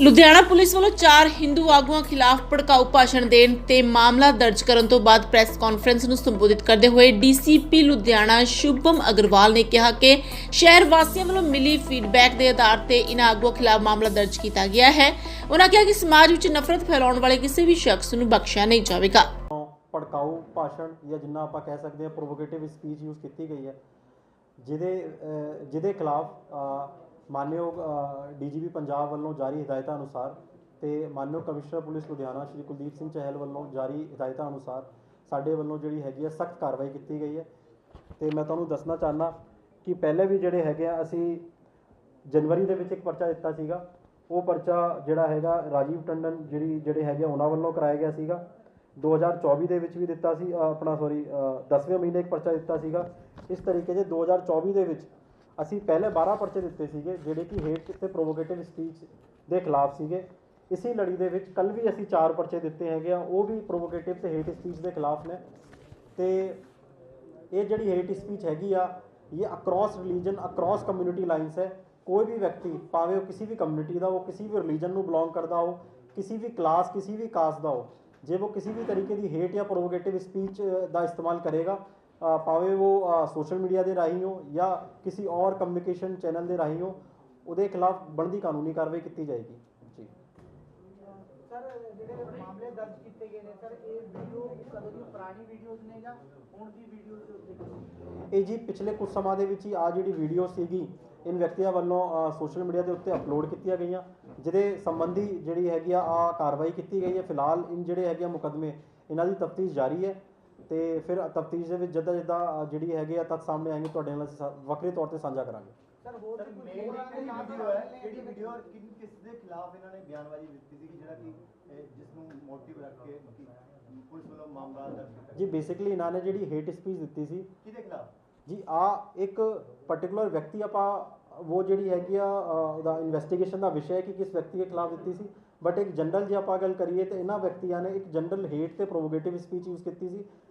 Ludhiana police ਵੱਲੋਂ ਚਾਰ ਹਿੰਦੂ ਆਗੂਆਂ ਖਿਲਾਫ ਭੜਕਾਊ ਭਾਸ਼ਣ ਦੇਣ ਤੇ ਮਾਮਲਾ ਦਰਜ ਕਰਨ ਤੋਂ ਬਾਅਦ ਪ੍ਰੈਸ ਕਾਨਫਰੰਸ ਨੂੰ ਸੰਬੋਧਿਤ ਕਰਦੇ ਹੋਏ ਡੀਸੀਪੀ ਲੁਧਿਆਣਾ ਸ਼ੁਭਮ ਅਗਰਵਾਲ ਨੇ ਕਿਹਾ ਕਿ ਸ਼ਹਿਰ ਵਾਸੀਆਂ ਵੱਲੋਂ ਮਿਲੀ ਫੀਡਬੈਕ ਦੇ ਆਧਾਰ ਤੇ ਇਨ੍ਹਾਂ ਆਗੂਆਂ ਖਿਲਾਫ ਮਾਮਲਾ ਦਰਜ ਕੀਤਾ ਗਿਆ ਹੈ। ਉਹਨਾਂ ਕਿਹਾ ਕਿ ਸਮਾਜ ਵਿੱਚ ਨਫ਼ਰਤ ਫੈਲਾਉਣ ਵਾਲੇ ਕਿਸੇ ਵੀ ਸ਼ਖਸ ਨੂੰ ਬਖਸ਼ਿਆ ਨਹੀਂ ਜਾਵੇਗਾ। ਭੜਕਾਊ ਭਾਸ਼ਣ ਜਾਂ ਜਿੰਨਾ ਆਪਾਂ ਕਹਿ ਸਕਦੇ ਹਾਂ ਪ੍ਰੋਵੋਕੇਟਿਵ ਸਪੀਚ ਯੂਜ਼ ਕੀਤੀ ਗਈ ਹੈ, ਜਿਹਦੇ ਜਿਹਦੇ ਖਿਲਾਫ ਮਾਨਯੋਗ ਡੀਜੀਪੀ ਪੰਜਾਬ ਵੱਲੋਂ ਜਾਰੀ ਹਦਾਇਤਾਂ ਅਨੁਸਾਰ ਤੇ ਮਾਨਯੋਗ ਕਮਿਸ਼ਨਰ ਪੁਲਿਸ ਲੁਧਿਆਣਾ ਸ਼੍ਰੀ ਕੁਲਦੀਪ ਸਿੰਘ ਚਹਿਲ ਵੱਲੋਂ ਜਾਰੀ ਹਦਾਇਤਾਂ ਅਨੁਸਾਰ ਸਾਡੇ ਵੱਲੋਂ ਜਿਹੜੀ ਹੈਗੀ ਹੈ ਸਖਤ ਕਾਰਵਾਈ ਕੀਤੀ ਗਈ ਹੈ। ਤੇ ਮੈਂ ਤੁਹਾਨੂੰ ਦੱਸਣਾ ਚਾਹਨਾ ਕਿ ਪਹਿਲੇ ਵੀ ਜਿਹੜੇ ਹੈਗੇ ਆ, ਅਸੀਂ ਜਨਵਰੀ ਦੇ ਵਿੱਚ ਇੱਕ ਪਰਚਾ ਦਿੱਤਾ ਸੀਗਾ। ਉਹ ਪਰਚਾ ਜਿਹੜਾ ਹੈਗਾ ਰਾਜੀਵ ਟੰਡਨ ਜਿਹੜੀ, ਜਿਹੜੇ ਹੈਗੇ ਆ, ਉਹਨਾਂ ਵੱਲੋਂ ਕਰਾਇਆ ਗਿਆ ਸੀਗਾ। 2024 ਦੇ ਵਿੱਚ ਵੀ ਦਿੱਤਾ ਸੀ ਆਪਣਾ ਸੌਰੀ 10ਵੇਂ ਮਹੀਨੇ ਇੱਕ ਪਰਚਾ ਦਿੱਤਾ ਸੀਗਾ। ਇਸ ਤਰੀਕੇ ਦੇ 2024 ਦੇ ਵਿੱਚ ਅਸੀਂ ਪਹਿਲੇ 12 ਪਰਚੇ ਦਿੱਤੇ ਸੀਗੇ, ਜਿਹੜੇ ਕਿ ਹੇਟ ਤੇ ਪ੍ਰੋਵੋਕੇਟਿਵ ਸਪੀਚ ਦੇ ਖਿਲਾਫ ਸੀਗੇ। ਇਸੇ ਲੜੀ ਦੇ ਵਿੱਚ ਕੱਲ ਵੀ ਅਸੀਂ 4 ਪਰਚੇ ਦਿੱਤੇ ਹੈਗੇ ਆ, ਉਹ ਵੀ ਪ੍ਰੋਵੋਕੇਟਿਵ ਤੇ ਹੇਟ ਸਪੀਚ ਦੇ ਖਿਲਾਫ ਨੇ। ਤੇ ਇਹ ਜਿਹੜੀ ਹੇਟ ਸਪੀਚ ਹੈਗੀ ਆ, ਇਹ across religion across community lines ਹੈ। ਕੋਈ ਵੀ ਵਿਅਕਤੀ, ਭਾਵੇਂ ਉਹ ਕਿਸੇ ਵੀ ਕਮਿਊਨਿਟੀ ਦਾ ਉਹ ਕਿਸੇ ਵੀ ਰਿਲੀਜਨ ਨੂੰ ਬਿਲੋਂਗ ਕਰਦਾ ਹੋ, ਕਿਸੇ ਵੀ ਕਲਾਸ ਕਿਸੇ ਵੀ ਕਾਸਟ ਦਾ ਹੋ, ਜੇ ਉਹ ਕਿਸੇ ਵੀ ਤਰੀਕੇ ਦੀ ਹੇਟ ਜਾਂ ਪ੍ਰੋਵੋਕੇਟਿਵ ਸਪੀਚ ਦਾ ਇਸਤੇਮਾਲ ਕਰੇਗਾ ਭਾਵੇਂ ਉਹ ਸੋਸ਼ਲ ਮੀਡੀਆ ਦੇ ਰਾਹੀਂ ਹੋ ਜਾਂ ਕਿਸੇ ਔਰ ਕਮਿਊਨੀਕੇਸ਼ਨ ਚੈਨਲ ਦੇ ਰਾਹੀਂ ਹੋ ਉਹਦੇ ਖਿਲਾਫ ਬਣਦੀ ਕਾਨੂੰਨੀ ਕਾਰਵਾਈ ਕੀਤੀ ਜਾਏਗੀ। ਜੀ। ਸਰ ਜਿਹੜੇ ਮਾਮਲੇ ਦਰਜ ਕੀਤੇ ਗਏ ਨੇ ਸਰ ਇਹ ਵੀਡੀਓ ਕਦੋਂ ਦੀ ਪੁਰਾਣੀ ਵੀਡੀਓਜ਼ ਨੇ ਜਾਂ ਹੁਣ ਦੀ ਵੀਡੀਓਜ਼ ਇਹ ਜੀ ਪਿਛਲੇ ਕੁਝ ਸਮਾਂ ਦੇ ਵਿੱਚ ਹੀ ਆ ਜਿਹੜੀ ਵੀਡੀਓ ਸੀਗੀ ਇਨ ਵਿਅਕਤੀਆਂ ਵੱਲੋਂ ਸੋਸ਼ਲ ਮੀਡੀਆ ਦੇ ਉੱਤੇ ਅਪਲੋਡ ਕੀਤੀਆਂ ਗਈਆਂ ਜਿਹਦੇ ਸੰਬੰਧੀ ਜਿਹੜੀ ਹੈਗੀ ਆ ਆ ਕਾਰਵਾਈ ਕੀਤੀ ਗਈ ਹੈ। ਫਿਲਹਾਲ ਇਨ ਜਿਹੜੇ ਹੈਗੇ ਆ ਮੁਕਦਮੇ ਇਹਨਾਂ ਦੀ ਤਫਤੀਸ਼ ਜਾਰੀ ਹੈ। ਤੇ ਫਿਰ ਤਫਤੀਸ਼ ਦੇ ਵਿੱਚ ਜਿੱਦਾਂ ਜਿੱਦਾਂ ਜਿਹੜੀ ਹੈਗੇ ਆ ਤੱਥ ਸਾਹਮਣੇ ਆएंगे ਤੁਹਾਡੇ ਨਾਲ ਅਸੀਂ ਵੱਖਰੇ ਤੌਰ ਤੇ ਸਾਂਝਾ ਕਰਾਂਗੇ। ਸਰ ਹੋਰ ਵੀ ਕੁਝ ਮੇਨ ਹੋਰਾਂ ਦੇ ਨਾਮ ਵੀਡੀਓ ਹੈ ਕਿਹੜੀ ਵੀਡੀਓ ਔਰ ਕਿਨ ਕਿਸ ਦੇ ਖਿਲਾਫ ਇਹਨਾਂ ਨੇ ਬਿਆਨਬਾਜ਼ੀ ਦਿੱਤੀ ਸੀ ਜਿਹੜਾ ਕਿ ਇਹ ਜਿਸ ਨੂੰ ਮੋਟਿਵ ਰੱਖ ਕੇ ਕਿ ਪੁਲਿਸ ਵੱਲੋਂ ਮਾਮਲਾ ਦਰਜ ਕੀਤਾ ਜੀ ਬੇਸਿਕਲੀ ਇਹਨਾਂ ਨੇ ਜਿਹੜੀ ਹੇਟ ਸਪੀਚ ਦਿੱਤੀ ਸੀ। ਕਿਹਦੇ ਖਿਲਾਫ? ਜੀ ਆ ਇੱਕ ਪਾਰਟਿਕੂਲਰ ਵਿਅਕਤੀ ਆਪਾਂ ਉਹ ਜਿਹੜੀ ਹੈਗੀ ਆ ਉਹਦਾ ਇਨਵੈਸਟੀਗੇਸ਼ਨ ਦਾ ਵਿਸ਼ਾ ਹੈ ਕਿ ਕਿਸ ਵਿਅਕਤੀ ਦੇ ਖਿਲਾਫ ਦਿੱਤੀ ਸੀ। ਬਟ ਇੱਕ ਜਨਰਲ ਜੇ ਆਪਾਂ ਗੱਲ ਕਰੀਏ ਤੇ ਇਹਨਾਂ ਵਿਅਕਤੀਆਂ ਨੇ ਇੱਕ ਜਨਰਲ ਹੇਟ ਤੇ ਪ੍ਰੋਵੋਕੇਟਿਵ ਸਪੀਚ ਯੂਜ਼ ਕੀਤੀ ਸੀ।